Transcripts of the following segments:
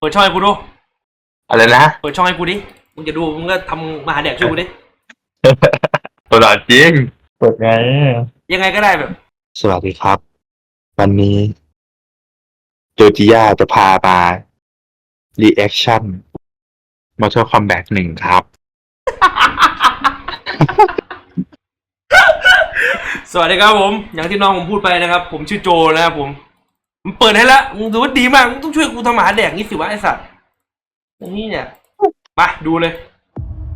เปิดช่องให้กูดูอะไรนะเปิดช่องให้กูดิมึงจะดูมึงก็ทำมาหาแดกช่วยกูดิตัวหลาจริงเปิดไง ยังไงก็ได้แบบสวัสดีครับ วันนี้โจจิยาจะพามา รีแอคชั่นมาเท l คอมแบทหนึ่งครับ สวัสดีครับผม อย่างที่น้องผมพูดไปนะครับ ผมชื่อโจนะครับผม มึงเปิดให้ละมึงถือว่าดีมากมึงต้องช่วยกูทำอาหารแดกนี่สิวะไอสัตว์อย่างนี้เนี่ยไปดูเลย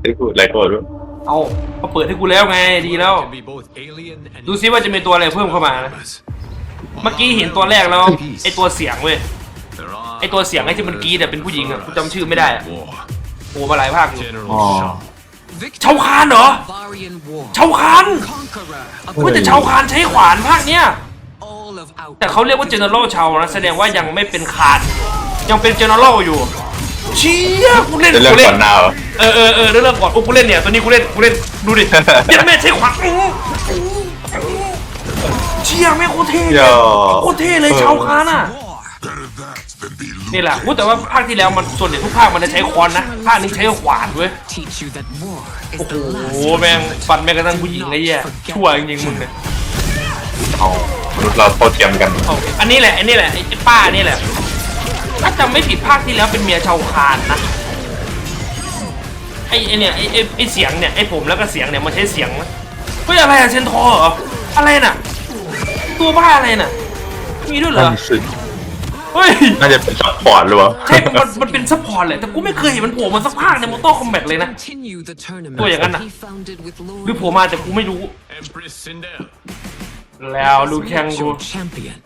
ได้พูดอะไรก็รู้เอาเขาเปิดให้กูแล้วไงดีแล้ว can be both alien and ดูซิว่าจะมีตัวอะไรเพิ่มเข้ามานะ เมื่อกี้เห็นตัวแรกแล้วไอตัวเสียงเว้ย There are ไอตัวเสียงไอที่มันกรีดอะเป็นผู้หญิงอะกูจำชื่อไม่ได้อะ war. โอ้มาหลายภาคอยู่ General Oh. Shaw. ชาวคานเหรอ Varian War. ชาวคาน Conqueror of เฮ้ยแต่ชาวคานใช้ขวานภาคเนี้ย all of our แต่เขาเรียกว่า general ชาวนะแสดงว่ายังไม่เป็นคานยังเป็น general อยู่เชี่ยกูเล่นจะเริ่มกูเล่ก่อนนหนาวเออเออเออเรื่องก่อนโอ้กูเล่นเนี่ยตัวนี้กูเล่นกูเล่นดูดิเดี๋ยวแม่ใช้ขวานอื้อเชี่ยแม่งโคตรเท่เลยย่อโคตรเท่เลยชาวคานอะ war. Better that than be นี่แหละอู้แต่ว่าภาคที่แล้วมันส่วนใหญ่ทุกภาคมันจะใช้ค้อนนะ ภาคนี้ใช้ขวานเว้ย Teach you that war is โอ้ the โห last. แม่งฟันแม่งกระทั่งผู้หญิงไอ้เหี้ยชั่วจริงๆมึงเนี่ย เอา มนุษย์เราโตเทียมกันเอาอันนี้แหละอันนี้แหละไอ้ไอ้ป้านี่แหละถ้าจำไม่ผิดภาคที่แล้วเป็นเมียชาวคานนะไอ้ไอ้เนี่ยไอ้ไอ้ไอ้เสียงเนี่ยไอ้ผมแล้วก็เสียงเนี่ยมันใช้เสียงนะเฮ้ยอะไรอะเซนทอร์เหรออะไรน่ะ ตัวบ้าอะไรน่ะมีด้วยเหรนั่อนสิเฮ้ยน่าจะเป็นซัพพอร์ตหรือเปล่าใช่มันมันเป็นซัพพอร์ตแหละแต่กูไม่เคยเห็นมันโผล่มาสักภาคในมอเตอร์คอมแบทเลยนะ Continue the tournament Tôi อย่างนั้นน่ะ he founded with Lord หรือโผล่มาแต่กูไม่รู้ Empress Sindel. แล้วดูแข่ง Select ดู your champion.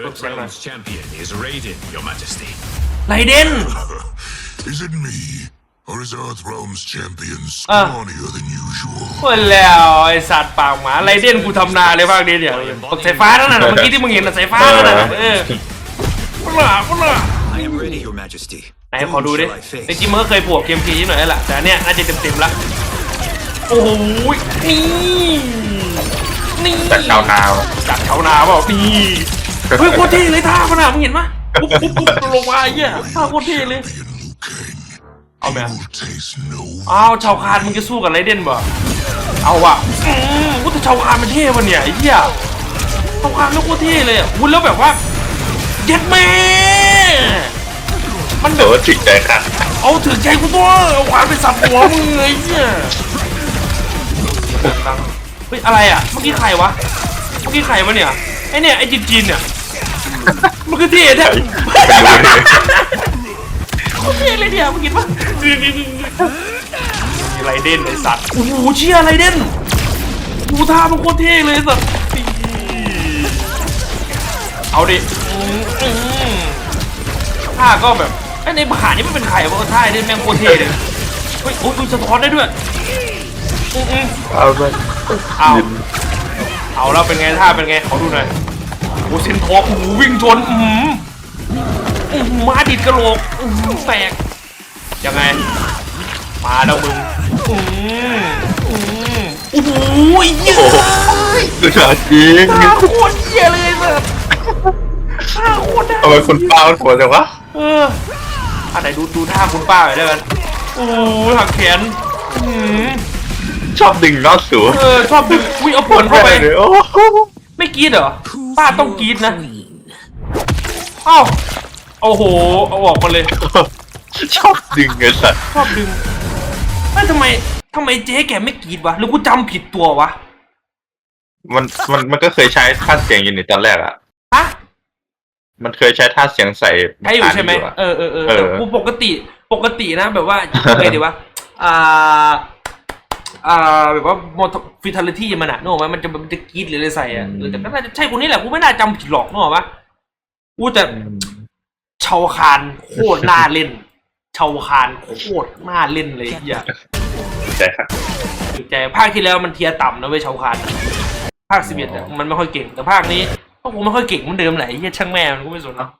Earthrealm's champion is Raiden, your majesty. ไรเดน Is it me? Or is Earthrealm's champion Ah. scrawnier than usual? เฮ้ยแล้วไอสัตว์ปากหมาไรเดนกูทำนาเลยภาคนี้เนี่ยสายฟ้านั่นน่ะเมื่อกี้ที่มึงเห็นน่ะสายฟ้านั่นน่ะเออพุ่งละพุ่งละ I am ready, Your Majesty. ไหนขอดูดิ Whom shall I จ face? ริงๆมันก็เคยบวกเกมพีนิดหน่อยแล้วล่ะแต่อันเนี้ยน่าจะเต็มๆละโอ้โหนี่ นี่จากชาวนาวจากชาวนาเปล่านี่เฮ้ยโคตรเท่เลยท่ามันอะมึงเห็นปะปุ๊บปุ๊บปุ๊บลงมาไอ้เหี้ยท่าโคตรเท่เลย And Liu Kang. Oh, man. He will taste no อ้าวชาวคานมึงจะสู้กับไรเดนบ่เอาว่ะอืมกูแต่ชาวคานมันเท่ปะเนี่ยไอ้เหี้ยชาวคานแล้วโคตรเท่เลยอะวุ้นแล้วแบบว่าเย็ดแม่มันแบเดี๋ยบวถึงใจค่ะเอาถึงใจกูตัวเอาขวานไปสับหัวมึงไอ้เหี้ย เฮ้ยอะไรอะ เมื่อกี้ใครวะ เมื่อกี้ใครวะเนี่ย ไอเนี่ยไอจีนจีนเนี่ย มันก็เท่แท้ไม่รู้เลยเท่เลยเนี่ยมึงคิดปะไรเด่นไอสัตว์ โอ้โหเชี่ยไรเด่นดูท่ามันโคตรเท่เลยสัตว์ เอาดิท่าก็แบบไอในบานี่มันเป็นใครวะท่าไอ้นี่แม่งโคตรเท่เลย เฮ้ยโอ้ยดูสะท้อนได้ด้วยอืมอืมเอาไป เอาเอาแล้วเป็นไงท่าเป็นไงขอดูหน่อยโอ้เซนทอร์โอ้โหวิ่งชนอืมอืมมาดิดกระโหลกอืมแตกยังไง มาแล้วมึงอืมอืมโอ้โหเยอะดูหลาจริงท่าโคตรเยี่ยเลยเสิร์ฟท่าโคตรได้ทำไมคุณป้ามันโหดจังวะเอออะไหนดูดูท่าคุณป้าหน่อยได้ไหมโอ้ยหักแขนอืม ชอบดึงนอกสูเออชอบดึงวิ่งเอาผลเข้าไป เลยโอ้โหไม่กรีดเหรอ ป้าต้องกรีดนะ Queen. เอ้าโอ้โห เอาออกมาเลย ชอบดึงไอ้สัสชอบดึงไม่ทำไมทำไมเจ๊แกไม่กรีดวะ หรือกูจำผิดตัววะ มันมันมันก็เคยใช้ท่าเสียงอยู่ในตอนแรกอะฮะ มันเคยใช้ท่าเสียงใส่ใช่อยู่ใช่ไหมอะเออเออเออเออแต่กูปกติ ปกตินะ แบบว่ายังไงดีวะ อ่า อ่าแบบว่ามอทฟิทาลิตี้มันอะนึกออกไหมมันจะมันจะกรีดหรืออะไรใส่อะเออแต่ก็น่าจะใช่คนนี้แหละกูไม่น่าจำผิดหรอกนึกออกปะกูแต่อืมชาวคานโคตรน่าเล่นชาวคานโคตรน่าเล่นเลยไอ้เฮียใช่ครับถูกใจภาคที่แล้วมันเทียร์ต่ำนะเว้ยชาวคานอะภาคสิบเอ็ดมันไม่ค่อยเก่งแต่ภาคนี้ก็คงไม่ค่อยเก่งเหมือนเดิมแหละไอ้เฮียช่างแม่มันก็ไม่สนเนาะ